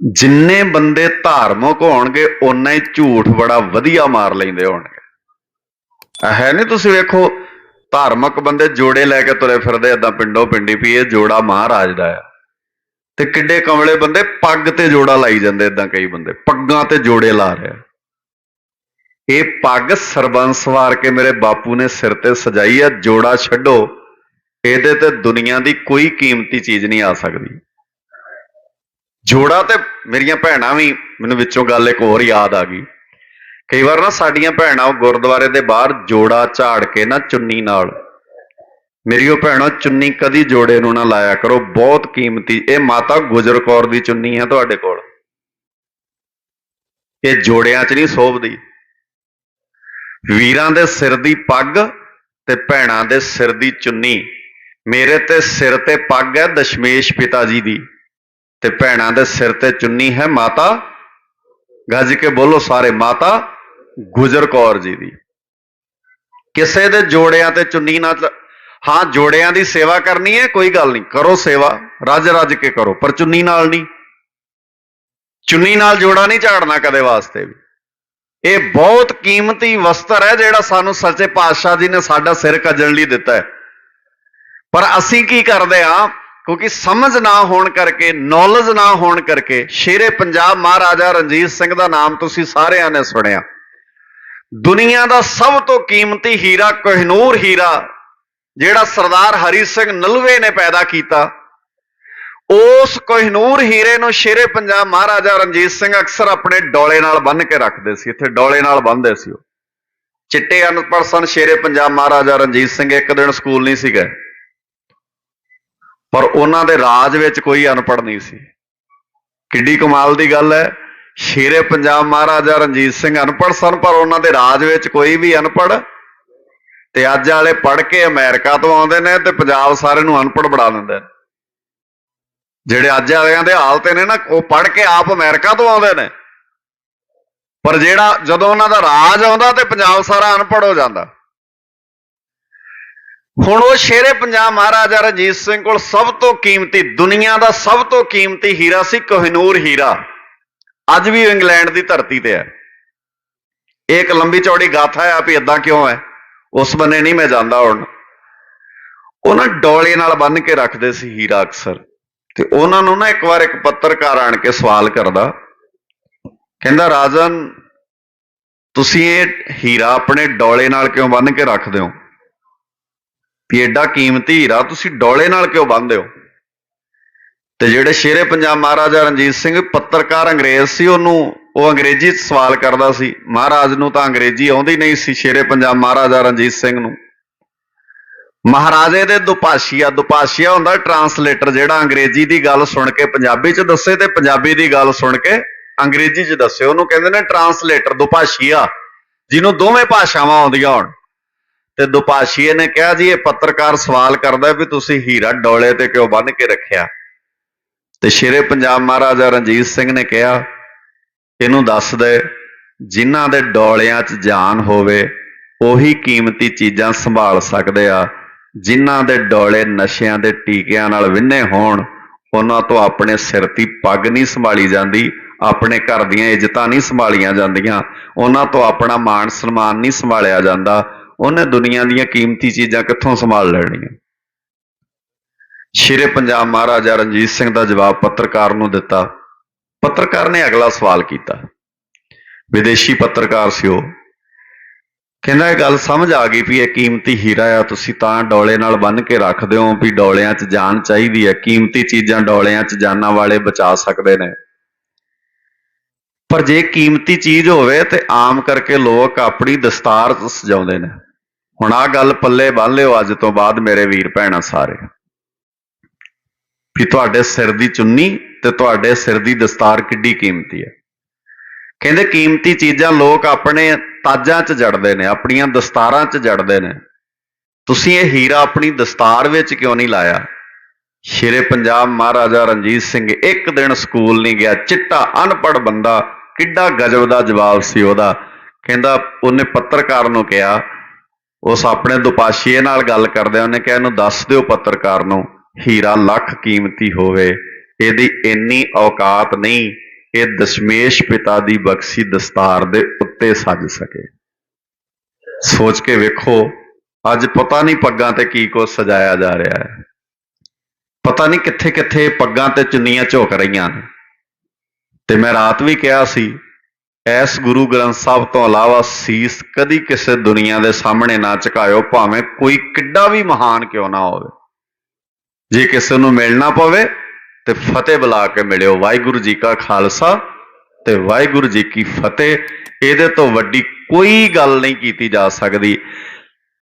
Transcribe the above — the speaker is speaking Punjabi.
ਜਿੰਨੇ ਬੰਦੇ ਧਾਰਮਿਕ ਹੋਣਗੇ, ਓਨਾ ਹੀ ਝੂਠ ਬੜਾ ਵਧੀਆ ਮਾਰ ਲੈਂਦੇ ਹੋਣਗੇ। ਹੈ ਨਹੀਂ ਤੁਸੀਂ ਵੇਖੋ, ਧਾਰਮਿਕ ਬੰਦੇ ਜੋੜੇ ਲੈ ਕੇ ਤੁਰੇ ਫਿਰਦੇ, ਏਦਾਂ ਪਿੰਡੋਂ ਪਿੰਡੀ ਵੀ ਇਹ ਜੋੜਾ ਮਹਾਰਾਜ ਦਾ ਆ। ਤੇ ਕਿੱਡੇ ਕਮਲੇ ਬੰਦੇ ਪੱਗ ਤੇ ਜੋੜਾ ਲਾਈ ਜਾਂਦੇ, ਏਦਾਂ ਕਈ ਬੰਦੇ, ਪੱਗਾਂ ਤੇ ਜੋੜੇ ਲਾ ਰਿਹਾ ਇਹ ਪੱਗ ਸਰਬੰਸ ਵਾਰ ਕੇ ਮੇਰੇ ਬਾਪੂ ਨੇ ਸਿਰ ਤੇ ਸਜਾਈ ਆ, ਜੋੜਾ ਛੱਡੋ, ਇਹਦੇ ਤੇ ਦੁਨੀਆ ਦੀ ਕੋਈ ਕੀਮਤੀ ਚੀਜ਼ ਨਹੀਂ ਆ ਸਕਦੀ। ਜੋੜਾ ਤੇ ਮੇਰੀਆਂ ਭੈਣਾਂ ਵੀ ਮੈਨੂੰ ਵਿੱਚੋਂ ਗੱਲ ਇੱਕ ਹੋਰ ਯਾਦ ਆ ਗਈ। ਕਈ ਵਾਰ ਨਾ ਸਾਡੀਆਂ ਭੈਣਾਂ ਉਹ ਗੁਰਦੁਆਰੇ ਦੇ ਬਾਹਰ ਜੋੜਾ ਝਾੜ ਕੇ ਨਾ ਚੁੰਨੀ ਨਾਲ, ਮੇਰੀ ਉਹ ਭੈਣੋ ਚੁੰਨੀ ਕਦੀ ਜੋੜੇ ਨੂੰ ਨਾ ਲਾਇਆ ਕਰੋ, ਬਹੁਤ ਕੀਮਤੀ, ਇਹ ਮਾਤਾ ਗੁਜਰ ਕੌਰ ਦੀ ਚੁੰਨੀ ਹੈ ਤੁਹਾਡੇ ਕੋਲ। ਇਹ ਜੋੜਿਆਂ 'ਚ ਨਹੀਂ ਸੋਭਦੀ। ਵੀਰਾਂ ਦੇ ਸਿਰ ਦੀ ਪੱਗ ਤੇ ਭੈਣਾਂ ਦੇ ਸਿਰ ਦੀ ਚੁੰਨੀ, ਮੇਰੇ ਤੇ ਸਿਰ ਤੇ ਪੱਗ ਹੈ ਦਸ਼ਮੇਸ਼ ਪਿਤਾ ਜੀ ਦੀ। ਤੇ ਭੈਣਾਂ ਦੇ ਸਿਰ ਤੇ ਚੁੰਨੀ ਹੈ ਮਾਤਾ। ਗੱਜ ਕੇ ਬੋਲੋ ਸਾਰੇ ਮਾਤਾ, ਗੁਜਰ ਕੌਰ ਜੀ ਦੀ। ਕਿਸੇ ਦੇ ਜੋੜਿਆਂ ਤੇ ਚੁੰਨੀ ਨਾ ਚ- ਹਾਂ, ਜੋੜਿਆਂ ਦੀ ਸੇਵਾ ਕਰਨੀ ਹੈ, ਕੋਈ ਗੱਲ ਨਹੀਂ, ਕਰੋ ਸੇਵਾ, ਰੱਜ ਰੱਜ ਕੇ ਕਰੋ, ਪਰ ਚੁੰਨੀ ਨਾਲ ਨਹੀਂ। ਚੁੰਨੀ ਨਾਲ ਜੋੜਾ ਨਹੀਂ ਝਾੜਨਾ ਕਦੇ ਵਾਸਤੇ ਵੀ। ਇਹ ਬਹੁਤ ਕੀਮਤੀ ਵਸਤਰ ਹੈ ਜਿਹੜਾ ਸਾਨੂੰ ਸੱਚੇ ਪਾਤਸ਼ਾਹ ਜੀ ਨੇ ਸਾਡਾ ਸਿਰ ਕੱਜਣ ਲਈ ਦਿੱਤਾ ਹੈ। ਪਰ ਅਸੀਂ ਕੀ ਕਰਦੇ ਆ ਕਿਉਂਕਿ ਸਮਝ ਨਾ ਹੋਣ ਕਰਕੇ ਨੌਲੇਜ ਨਾ ਹੋਣ ਕਰਕੇ ਸ਼ੇਰੇ ਪੰਜਾਬ ਮਹਾਰਾਜਾ ਰਣਜੀਤ ਸਿੰਘ ਦਾ ਨਾਮ ਤੁਸੀਂ ਸਾਰਿਆਂ ਨੇ ਸੁਣਿਆ। ਦੁਨੀਆ ਦਾ ਸਭ ਤੋਂ ਕੀਮਤੀ ਹੀਰਾ ਕੋਹਿਨੂਰ ਹੀਰਾ, ਜਿਹੜਾ ਸਰਦਾਰ ਹਰੀ ਸਿੰਘ ਨਲਵੇ ਨੇ ਪੈਦਾ ਕੀਤਾ, ਉਸ ਕੋਹਿਨੂਰ ਹੀਰੇ ਨੂੰ ਸ਼ੇਰੇ ਪੰਜਾਬ ਮਹਾਰਾਜਾ ਰਣਜੀਤ ਸਿੰਘ ਅਕਸਰ ਆਪਣੇ ਡੋਲੇ ਨਾਲ ਬੰਨ੍ਹ ਕੇ ਰੱਖਦੇ ਸੀ, ਇੱਥੇ ਡੋਲੇ ਨਾਲ ਬੰਨ੍ਹਦੇ ਸੀ ਉਹ। ਚਿੱਟੇ ਅਨਪੜ੍ਹ ਸਨ ਸ਼ੇਰੇ ਪੰਜਾਬ ਮਹਾਰਾਜਾ ਰਣਜੀਤ ਸਿੰਘ, ਇੱਕ ਦਿਨ ਸਕੂਲ ਨਹੀਂ ਸੀ ਗਏ। ਪਰ ਉਹਨਾਂ ਦੇ ਰਾਜ ਵਿੱਚ ਕੋਈ ਅਨਪੜ੍ਹ ਨਹੀਂ ਸੀ। ਕਿੱਡੀ ਕਮਾਲ ਦੀ ਗੱਲ ਹੈ, ਸ਼ੇਰੇ ਪੰਜਾਬ ਮਹਾਰਾਜਾ ਰਣਜੀਤ ਸਿੰਘ ਅਨਪੜ੍ਹ ਸਨ, ਪਰ ਉਹਨਾਂ ਦੇ ਰਾਜ ਵਿੱਚ ਕੋਈ ਵੀ ਅਨਪੜ੍ਹ ਤੇ ਅੱਜ ਵਾਲੇ ਪੜ੍ਹ ਕੇ ਅਮਰੀਕਾ ਤੋਂ ਆਉਂਦੇ ਨੇ ਤੇ ਪੰਜਾਬ ਸਾਰੇ ਨੂੰ ਅਨਪੜ੍ਹ ਬਣਾ ਦਿੰਦੇ ਨੇ। ਜਿਹੜੇ ਅੱਜ ਵਾਲਿਆਂ ਦੇ ਹਾਲਤ ਨੇ ਨਾ, ਉਹ ਪੜ੍ਹ ਕੇ ਆਪ ਅਮਰੀਕਾ ਤੋਂ ਆਉਂਦੇ ਨੇ। ਪਰ ਜਿਹੜਾ ਜਦੋਂ ਉਹਨਾਂ ਦਾ ਰਾਜ ਆਉਂਦਾ ਤੇ ਪੰਜਾਬ ਸਾਰਾ ਅਨਪੜ੍ਹ ਹੋ ਜਾਂਦਾ। ਹੁਣ ਉਹ ਸ਼ੇਰੇ ਪੰਜਾਬ ਮਹਾਰਾਜਾ ਰਣਜੀਤ ਸਿੰਘ ਕੋਲ ਸਭ ਤੋਂ ਕੀਮਤੀ, ਦੁਨੀਆ ਦਾ ਸਭ ਤੋਂ ਕੀਮਤੀ ਹੀਰਾ ਸੀ ਕੋਹਿਨੂਰ ਹੀਰਾ। ਅੱਜ ਵੀ ਇੰਗਲੈਂਡ ਦੀ ਧਰਤੀ ਤੇ ਹੈ। ਇਹ ਇੱਕ ਲੰਬੀ ਚੌੜੀ ਗਾਥਾ ਹੈ ਵੀ ਇਦਾਂ ਕਿਉਂ ਹੈ? ਉਸ ਬੰਨੇ ਨਹੀਂ ਮੈਂ ਜਾਂਦਾ ਹੁਣ। ਉਹਨਾਂ ਡੋਲੇ ਨਾਲ ਬੰਨ ਕੇ ਰੱਖਦੇ ਸੀ ਹੀਰਾ ਅਕਸਰ। ਤੇ ਉਹਨਾਂ ਨੂੰ ਨਾ ਇੱਕ ਵਾਰ ਇੱਕ ਪੱਤਰਕਾਰ ਆਣ ਕੇ ਸਵਾਲ ਕਰਦਾ, ਕਹਿੰਦਾ, ਰਾਜਨ, ਤੁਸੀਂ ਇਹ ਹੀਰਾ ਆਪਣੇ ਡੋਲੇ ਨਾਲ ਕਿਉਂ ਬੰਨ ਕੇ ਰੱਖਦੇ ਹੋ? ਵੀ ਐਡਾ ਕੀਮਤੀ ਹੀਰਾ ਤੁਸੀਂ ਡੋਲੇ ਨਾਲ ਕਿਉਂ ਬੰਨਦੇ ਹੋ? ਤੇ ਜਿਹੜੇ ਸ਼ੇਰੇ ਪੰਜਾਬ ਮਹਾਰਾਜਾ ਰਣਜੀਤ ਸਿੰਘ ਪੱਤਰਕਾਰ ਅੰਗਰੇਜ਼ ਸੀ, ਉਹਨੂੰ ਉਹ ਅੰਗਰੇਜ਼ੀ 'ਚ ਸਵਾਲ ਕਰਦਾ ਸੀ, ਮਹਾਰਾਜ ਨੂੰ ਤਾਂ ਅੰਗਰੇਜ਼ੀ ਆਉਂਦੀ ਨਹੀਂ ਸੀ ਸ਼ੇਰੇ ਪੰਜਾਬ ਮਹਾਰਾਜਾ ਰਣਜੀਤ ਸਿੰਘ ਨੂੰ। ਮਹਾਰਾਜੇ ਦੇ ਦੁਪਾਸ਼ੀਆ ਦੁਪਾਸ਼ੀਆ ਹੁੰਦਾ ਟਰਾਂਸਲੇਟਰ ਜਿਹੜਾ ਅੰਗਰੇਜ਼ੀ ਦੀ ਗੱਲ ਸੁਣ ਕੇ ਪੰਜਾਬੀ 'ਚ ਦੱਸੇ ਤੇ ਪੰਜਾਬੀ ਦੀ ਗੱਲ ਸੁਣ ਕੇ ਅੰਗਰੇਜ਼ੀ 'ਚ ਦੱਸੇ। ਉਹਨੂੰ ਕਹਿੰਦੇ ਨੇ ਟਰਾਂਸਲੇਟਰ ਦੁਪਾਸ਼ੀਆ, ਜਿਹਨੂੰ ਦੋਵੇਂ ਭਾਸ਼ਾਵਾਂ ਆਉਂਦੀਆਂ ਹੋਣ। ਤੇ ਦੁਪਾਸ਼ੀਏ ਨੇ ਕਿਹਾ ਜੀ, ਇਹ ਪੱਤਰਕਾਰ ਸਵਾਲ ਕਰਦਾ ਵੀ ਤੁਸੀਂ ਹੀਰਾ ਡੋਲੇ ਤੇ ਕਿਉਂ ਬੰਨ ਕੇ ਰੱਖਿਆ? ਤੇ ਸ਼ੇਰੇ ਪੰਜਾਬ ਮਹਾਰਾਜਾ ਰਣਜੀਤ ਸਿੰਘ ਨੇ ਕਿਹਾ, ਇਹਨੂੰ ਦੱਸ ਦੇ, ਜਿਨ੍ਹਾਂ ਦੇ ਡੋਲਿਆਂ 'ਚ ਜਾਨ ਹੋਵੇ, ਉਹੀ ਕੀਮਤੀ ਚੀਜ਼ਾਂ ਸੰਭਾਲ ਸਕਦੇ ਆ, ਜਿਨ੍ਹਾਂ ਦੇ ਡੋਲੇ ਨਸ਼ਿਆਂ ਦੇ ਟੀਕਿਆਂ ਨਾਲ ਵਿੰਨੇ ਹੋਣ, ਉਹਨਾਂ ਤੋਂ ਆਪਣੇ ਸਿਰ ਦੀ ਪੱਗ ਨਹੀਂ ਸੰਭਾਲੀ ਜਾਂਦੀ, ਆਪਣੇ ਘਰ ਦੀਆਂ ਇੱਜ਼ਤਾਂ ਨਹੀਂ ਸੰਭਾਲੀਆਂ ਜਾਂਦੀਆਂ, ਉਹਨਾਂ ਤੋਂ ਆਪਣਾ ਮਾਣ ਸਨਮਾਨ ਨਹੀਂ ਸੰਭਾਲਿਆ ਜਾਂਦਾ ਉਹਨੇ ਦੁਨੀਆ ਦੀਆਂ ਕੀਮਤੀ ਚੀਜ਼ਾਂ ਕਿੱਥੋਂ ਸੰਭਾਲ ਲੈਣੀਆਂ? ਸ਼ੇਰੇ ਪੰਜਾਬ ਮਹਾਰਾਜਾ ਰਣਜੀਤ ਸਿੰਘ ਦਾ ਜਵਾਬ ਪੱਤਰਕਾਰ ਨੂੰ ਦਿੱਤਾ। ਪੱਤਰਕਾਰ ਨੇ ਅਗਲਾ ਸਵਾਲ ਕੀਤਾ। ਵਿਦੇਸ਼ੀ ਪੱਤਰਕਾਰ ਸੀ ਉਹ। ਕਹਿੰਦਾ, ਇਹ ਗੱਲ ਸਮਝ ਆ ਗਈ ਵੀ ਇਹ ਕੀਮਤੀ ਹੀਰਾ ਆ, ਤੁਸੀਂ ਤਾਂ ਡੋਲੇ ਨਾਲ ਬੰਨ ਕੇ ਰੱਖਦੇ ਹੋ ਵੀ ਡੋਲਿਆਂ 'ਚ ਜਾਨ ਚਾਹੀਦੀ ਹੈ। ਕੀਮਤੀ ਚੀਜ਼ਾਂ ਡੋਲਿਆਂ 'ਚ ਜਾਨਾਂ ਵਾਲੇ ਬਚਾ ਸਕਦੇ ਨੇ। ਪਰ ਜੇ ਕੀਮਤੀ ਚੀਜ਼ ਹੋਵੇ ਤੇ ਆਮ ਕਰਕੇ ਲੋਕ ਆਪਣੀ ਦਸਤਾਰ ਸਜਾਉਂਦੇ ਨੇ। ਹੁਣ ਆ ਗੱਲ ਪੱਲੇ ਬੰਨ ਲਿਓ, ਅੱਜ ਤੋਂ ਬਾਅਦ ਮੇਰੇ ਵੀਰ ਭੈਣਾਂ ਸਾਰੇ। ਵੀ ਤੁਹਾਡੇ ਸਿਰ ਦੀ ਚੁੰਨੀ ਤੇ ਤੁਹਾਡੇ ਸਿਰ ਦੀ ਦਸਤਾਰ ਕਿੱਡੀ ਕੀਮਤੀ ਹੈ। ਕਹਿੰਦੇ ਕੀਮਤੀ ਚੀਜ਼ਾਂ ਲੋਕ ਆਪਣੇ ਤਾਜਾਂ 'ਚ ਜੜਦੇ ਨੇ, ਆਪਣੀਆਂ ਦਸਤਾਰਾਂ 'ਚ ਜੜਦੇ ਨੇ। ਤੁਸੀਂ ਇਹ ਹੀਰਾ ਆਪਣੀ ਦਸਤਾਰ ਵਿੱਚ ਕਿਉਂ ਨਹੀਂ ਲਾਇਆ? ਸ਼ੇਰੇ ਪੰਜਾਬ ਮਹਾਰਾਜਾ ਰਣਜੀਤ ਸਿੰਘ ਇੱਕ ਦਿਨ ਸਕੂਲ ਨਹੀਂ ਗਿਆ, ਚਿੱਟਾ ਅਨਪੜ ਬੰਦਾ ਕਿੱਡਾ ਗਜਬ ਦਾ ਜਵਾਬ ਸੀ ਉਹਦਾ। ਕਹਿੰਦਾ ਉਹਨੇ ਪੱਤਰਕਾਰ ਨੂੰ ਕਿਹਾ ਉਸ ਆਪਣੇ ਦੁਪਾਸ਼ੀਏ ਨਾਲ ਗੱਲ ਕਰਦਿਆਂ ਉਹਨੇ ਕਿਹਾ, ਇਹਨੂੰ ਦੱਸ ਦਿਓ ਪੱਤਰਕਾਰ ਨੂੰ, ਹੀਰਾ ਲੱਖ ਕੀਮਤੀ ਹੋਵੇ। ਇਹਦੀ ਇੰਨੀ ਔਕਾਤ ਨਹੀਂ, ਇਹ ਦਸ਼ਮੇਸ਼ ਪਿਤਾ ਦੀ ਬਖਸ਼ੀ ਦਸਤਾਰ ਦੇ ਉੱਤੇ ਸੱਜ ਸਕੇ। ਸੋਚ ਕੇ ਵੇਖੋ, ਅੱਜ ਪਤਾ ਨਹੀਂ ਪੱਗਾਂ ਤੇ ਕੀ ਕੁਛ ਸਜਾਇਆ ਜਾ ਰਿਹਾ ਹੈ। ਪਤਾ ਨਹੀਂ ਕਿੱਥੇ ਕਿੱਥੇ ਪੱਗਾਂ ਤੇ ਚੁੰਨੀਆਂ ਝੁਕ ਰਹੀਆਂ ਨੇ। ਤੇ ਮੈਂ ਰਾਤ ਵੀ ਕਿਹਾ ਸੀ ਐਸ ਗੁਰੂ ਗ੍ਰੰਥ ਸਾਹਿਬ ਤੋਂ ਇਲਾਵਾ ਸੀਸ ਕਦੀ ਕਿਸੇ ਦੁਨੀਆ ਦੇ ਸਾਹਮਣੇ ਨਾ ਝੁਕਾਇਓ, ਭਾਵੇਂ ਕੋਈ ਕਿੱਡਾ ਵੀ ਮਹਾਨ ਕਿਉਂ ਨਾ ਹੋਵੇ। ਜੇ ਕਿਸੇ ਨੂੰ ਮਿਲਣਾ ਪਵੇ ਤੇ ਫਤਿਹ ਬੁਲਾ ਕੇ ਮਿਲਿਓ। ਵਾਹਿਗੁਰੂ ਜੀ ਕਾ ਖਾਲਸਾ ਤੇ ਵਾਹਿਗੁਰੂ ਜੀ ਕੀ ਫਤਿਹ। ਇਹਦੇ ਤੋਂ ਵੱਡੀ ਕੋਈ ਗੱਲ ਨਹੀਂ ਕੀਤੀ ਜਾ ਸਕਦੀ।